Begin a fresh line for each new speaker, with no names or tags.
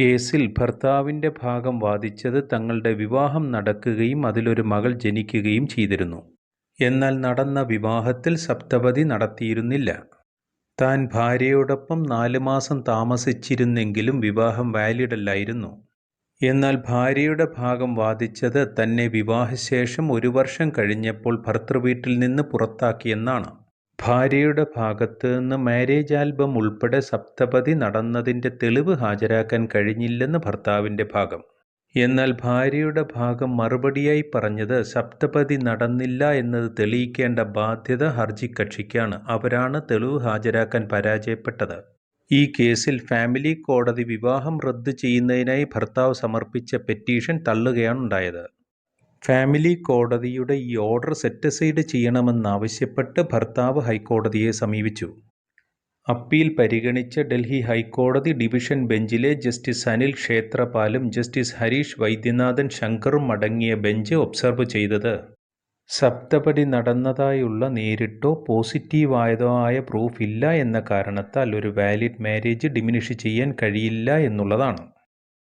കേസിൽ ഭർത്താവിന്റെ ഭാഗം വാദിച്ചത് തങ്ങളുടെ വിവാഹം നടക്കുകയും അതിലൊരു മകൾ ജനിക്കുകയും ചെയ്തിരുന്നു. എന്നാൽ നടന്ന വിവാഹത്തിൽ സപ്തപതി നടത്തിയിരുന്നില്ല. താൻ ഭാര്യയോടൊപ്പം നാല് മാസം താമസിച്ചിരുന്നെങ്കിലും വിവാഹം വാലിഡ് അല്ലായിരുന്നു എന്നാൽ ഭാര്യയുടെ ഭാഗം വാദിച്ചത് തന്നെ വിവാഹശേഷം ഒരു വർഷം കഴിഞ്ഞപ്പോൾ ഭർത്തൃവീട്ടിൽ നിന്ന് പുറത്താക്കിയെന്നാണ്. ഭാര്യയുടെ ഭാഗത്ത് നിന്ന് മാരേജ് ആൽബം ഉൾപ്പെടെ സപ്തപതി നടന്നതിന്റെ തെളിവ് ഹാജരാക്കാൻ കഴിഞ്ഞില്ലെന്ന് ഭർത്താവിന്റെ ഭാഗം. എന്നാൽ ഭാര്യയുടെ ഭാഗം മറുപടിയായി പറഞ്ഞത് സപ്തപതി നടന്നില്ല എന്നത് തെളിയിക്കേണ്ട ബാധ്യത ഹർജി കക്ഷിക്കാണ് അവരാണ് തെളിവ് ഹാജരാക്കാൻ പരാജയപ്പെട്ടത്. ഈ കേസിൽ ഫാമിലി കോടതി വിവാഹം റദ്ദു ചെയ്യുന്നതിനായി ഭർത്താവ് സമർപ്പിച്ച പെറ്റീഷൻ തള്ളുകയാണുണ്ടായത്. ഫാമിലി കോടതിയുടെ ഈ ഓർഡർ സെറ്റസൈഡ് ചെയ്യണമെന്നാവശ്യപ്പെട്ട് ഭർത്താവ് ഹൈക്കോടതിയെ സമീപിച്ചു. അപ്പീൽ പരിഗണിച്ച ഡൽഹി ഹൈക്കോടതി ഡിവിഷൻ ബെഞ്ചിലെ ജസ്റ്റിസ് അനിൽ ക്ഷേത്രപാലും ജസ്റ്റിസ് ഹരീഷ് വൈദ്യനാഥൻ ശങ്കറും അടങ്ങിയ ബെഞ്ച് ഒബ്സർവ് ചെയ്തത് സപ്തപടി നടന്നതായുള്ള നേരിട്ടോ പോസിറ്റീവായതോ ആയ പ്രൂഫ് ഇല്ല എന്ന കാരണത്താൽ ഒരു വാലിഡ് മാരേജ് ഡിമിനിഷ് ചെയ്യാൻ കഴിയില്ല എന്നുള്ളതാണ്.